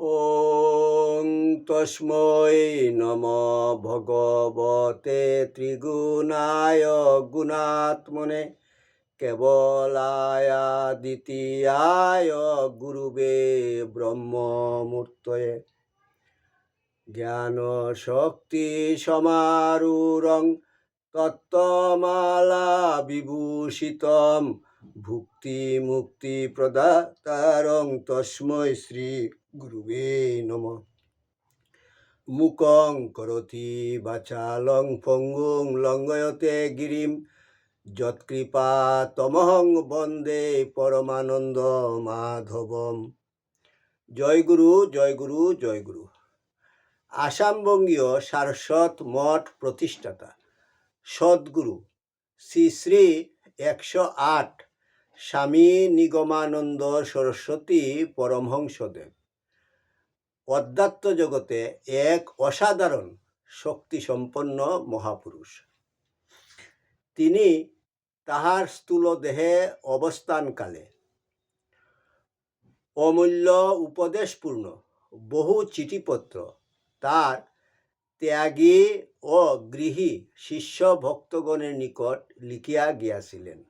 ॐ তস্মৈ নম ভগবতে ত্রিগুণায় গুণাত্মনে কেবলায় দ্বিতীয়ায় গুরুবে ব্রহ্মমূর্তয়ে। জ্ঞান শক্তি সমারূঢ়ং তত্ত্বমালা বিভূষিতম ভুক্তি মুক্তি প্রদাতারং তস্মৈ শ্রী গুরুবে নম। মুকং করতি বাচালং পঙ্গুং লঙ্ঘয়তে গিরিম। যৎকৃপা তমহং বন্দে পরমানন্দ মাধবম। জয় গুরু জয় গুরু জয় গুরু। আসামবঙ্গীয় সারস্বত মঠ প্রতিষ্ঠাতা সদ্গুরু শ্রী শ্রী একশো আট স্বামী নিগমানন্দ সরস্বতী পরমহংসদেব। অধ্যাত্ম জগতে এক অসাধারণ শক্তিসম্পন্ন মহাপুরুষ। তিনি তাহার স্থূল দেহে অবস্থানকালে অমূল্য উপদেশপূর্ণ বহু চিঠিপত্র তার ত্যাগী ও গৃহী শিষ্য ভক্তগণের নিকট লিখিয়া গিয়াছিলেন।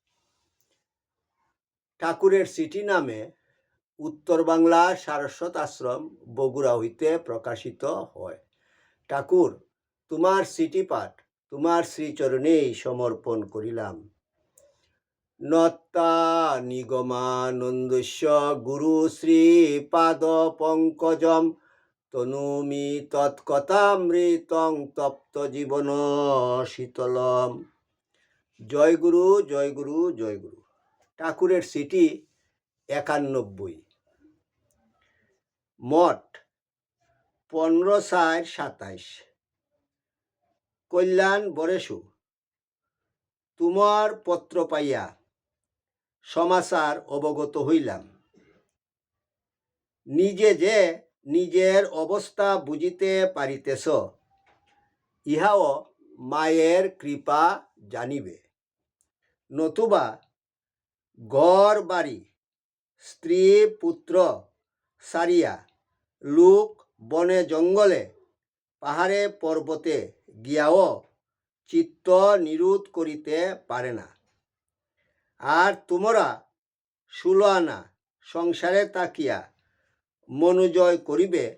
ঠাকুরের সিটি নামে উত্তর বাংলা সারস্বত আশ্রম বগুড়া হইতে প্রকাশিত হয়। ঠাকুর, তোমার সিটি পাঠ, তোমার শ্রীচরণেই সমর্পণ করিলাম। নত্তা নিগমানন্দস্য গুরু শ্রী পাদ পঙ্কজম, তনুমি তৎকথামৃতং তপ্ত জীবন শীতলম। জয় গুরু জয় গুরু জয় গুরু। ঠাকুরের সিটি একানব্বই। মঠ পনেরো সার সাতাইশ। কল্যাণ বরেশু তোমার পত্র পাইয়া সমাচার অবগত হইলাম। নিজে যে নিজের অবস্থা বুঝিতে পারিতেছ, ইহাও মায়ের কৃপা জানিবে। নতুবা ঘর বাড়ি স্ত্রী, পুত্র, সারিয়া, লোক, বনে, জঙ্গলে, পাহাড়ে, পর্বতে গিয়াও চিত্ত নিরোধ করিতে পারে না। আর তোমরা ষোলো আনা সংসারে তাকিয়া মনোজয় করিবে,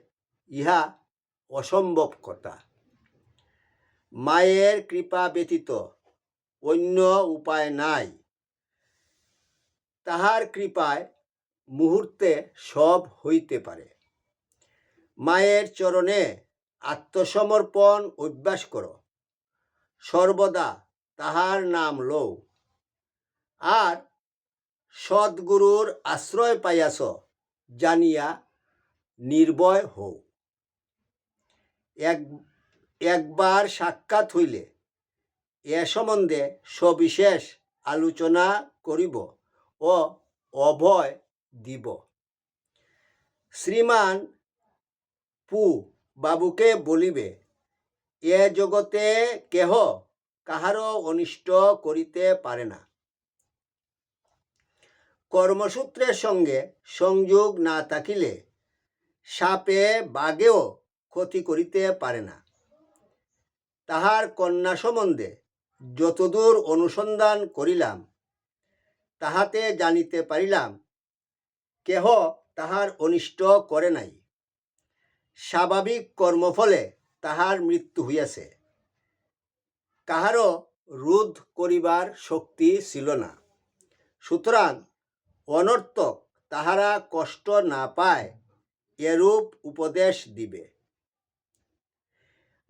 ইহা অসম্ভব কথা। মায়ের কৃপা ব্যতীত অন্য উপায় নাই। তাহার কৃপায় মুহূর্তে সব হইতে পারে। মায়ের চরণে আত্মসমর্পণ অভ্যাস করো। সর্বদা তাহার নাম লও। আর সদ্গুরুর আশ্রয় পাইয়াছ জানিয়া নির্ভয় হও। এক, একবার সাক্ষাৎ হইলে এ সম্বন্ধে সবিশেষ আলোচনা করিব। ও অভয় দিব। শ্রীমান পু বাবুকে বলিবে, এ জগতে কেহ কাহারও অনিষ্ট করিতে পারে না। কর্মসূত্রের সঙ্গে সংযোগ না থাকিলে সাপে বাঘেও ক্ষতি করিতে পারে না। তাহার কন্যা সম্বন্ধে যতদূর অনুসন্ধান করিলাম তাহাতে জানিতে পারিলাম, কেহ তাহার অনিষ্ট করে নাই। স্বাভাবিক কর্মফলে তাহার মৃত্যু হইয়াছে। কাহারও রোধ করিবার শক্তি ছিল না। সুতরাং অনর্থক তাহারা কষ্ট না পায় এরূপ উপদেশ দিবে।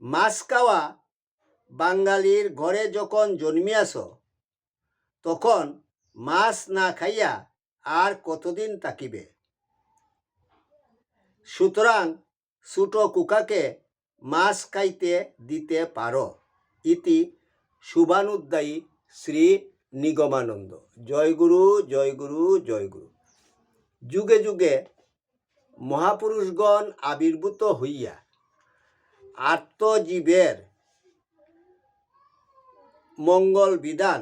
মাছ খাওয়া বাঙালির ঘরে যখন জন্মিয়াছ, তখন মাছ না খাইয়া আর কতদিন তাকিবে সুতরাং ছোট কুকাকে মাছ খাইতে দিতে পারো। ইতি শুভানুদ্দায়ী শ্রী নিগমানন্দ। জয়গুরু জয়গুরু জয়গুরু যুগে যুগে মহাপুরুষগণ আবির্ভূত হইয়া আত্মজীবের মঙ্গল বিধান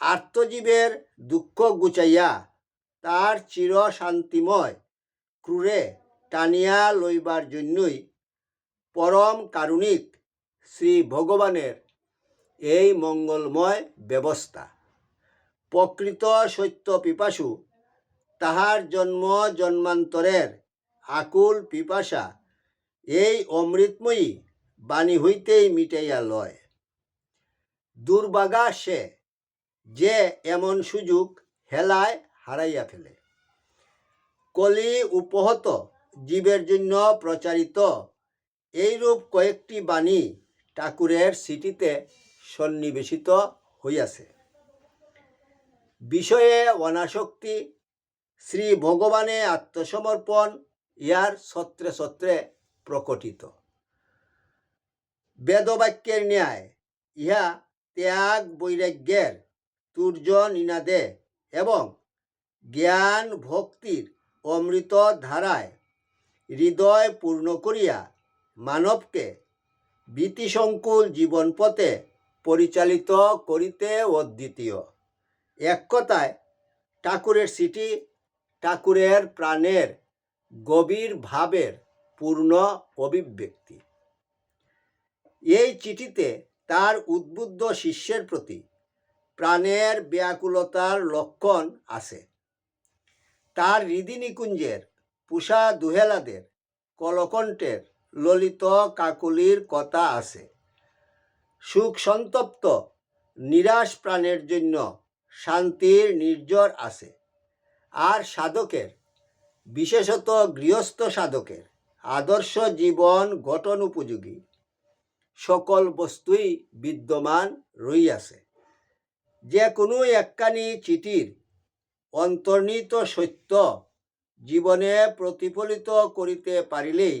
আত্মজীবের দুঃখ গুচাইয়া তার চির শান্তিময় ক্রুরে টানিয়া লইবার জন্যই পরম কারুণিক শ্রী ভগবানের এই মঙ্গলময় ব্যবস্থা। প্রকৃত সত্য পিপাসু তাহার জন্ম জন্মান্তরের আকুল পিপাসা এই অমৃতময়ী বাণী হইতেই মিটাইয়া লয়। দুর্বাগা সে যে এমন সুযোগ হেলায় হারাইয়া ফেলে। কলি উপহত জীবের জন্য প্রচারিত। এইরূপ কয়েকটি বাণী ঠাকুরের সিটিতে সন্নিবেশিত হইয়াছে। বিষয়ে অনাসক্তি, শ্রী ভগবানে আত্মসমর্পণ ইহার সত্রে ছত্রে প্রকটিত। বেদবাক্যের ন্যায় ইহা ত্যাগ বৈরাগ্যের তুর্য নিনাদে এবং জ্ঞান ভক্তির অমৃত ধারায় হৃদয় পূর্ণ করিয়া মানবকে ভীতিসংকুল জীবন পথে পরিচালিত করিতে অদ্বিতীয়। এক কথায়, ঠাকুরের সিটি ঠাকুরের প্রাণের গভীর ভাবের পূর্ণ অভিব্যক্তি। এই চিঠিতে তার উদ্বুদ্ধ শিষ্যের প্রতি প্রাণের ব্যাকুলতার লক্ষণ আছে। তার হৃদি নিকুঞ্জের পুষা দুহেলাদের কলকণ্ঠের ললিত কাকুলির কথা আছে। সুখ সন্তপ্ত, নিরাশ প্রাণের জন্য শান্তির নির্জর আছে। আর সাধকের, বিশেষত গৃহস্থ সাধকের আদর্শ জীবন গঠন উপযোগী। সকল বস্তুই বিদ্যমান রইয়াছে। যে কোনো একখানি চিঠির অন্তর্নিহিত সত্য জীবনে প্রতিফলিত করিতে পারিলেই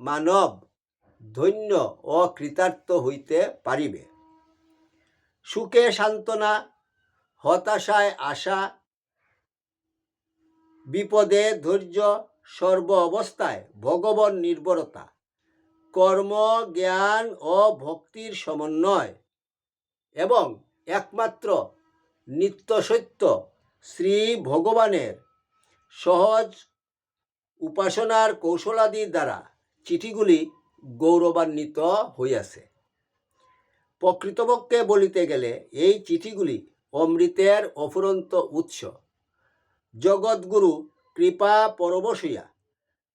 মানব ধন্য ও কৃতার্থ হইতে পারিবে। সুখে সান্ত্বনা, হতাশায় আশা, বিপদে ধৈর্য, সর্ব অবস্থায় ভগবান নির্ভরতা কর্ম, জ্ঞান ও ভক্তির সমন্বয় এবং একমাত্র নিত্য সত্য শ্রী ভগবানের সহজ উপাসনার কৌশলাদির দ্বারা চিঠিগুলি গৌরবান্বিত হইয়াছে। প্রকৃতপক্ষে বলিতে গেলে এই চিঠিগুলি অমৃতের অফুরন্ত উৎস। জগৎগুরু কৃপা পরবশ হইয়া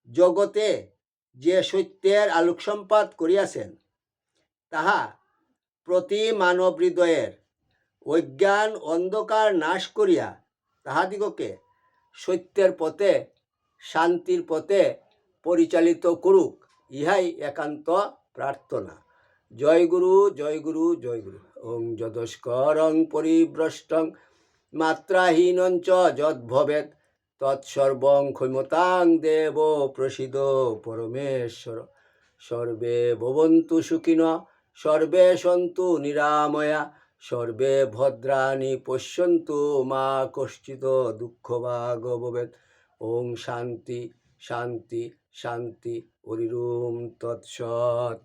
জগতে যে সত্যের আলোকসম্পাত করিয়াছেন, তাহা প্রতি মানব হৃদয়ের অজ্ঞান অন্ধকার নাশ করিয়া তাহাদিগকে সত্যের পথে, শান্তির পথে পরিচালিত করুক, ইহাই একান্ত প্রার্থনা। জয় গুরু জয় গুরু জয় গুরু। ওং যদস্করং পরিভ্রষ্টং মাত্রাহীনং চ যদ্ভবেৎ, তৎসর্বং ক্ষমতাং দেব প্রসিদ পরমেশ্বর। সর্বে ভবন্তু সুখিন, সর্বে সন্তু নিরাময়া। সর্বে ভদ্রাণী পশ্যন্ত মা কশ্চিত দুঃখ ভাগ ভবেৎ। ওং শান্তি শান্তি শান্তি হরিরুম তৎসৎ।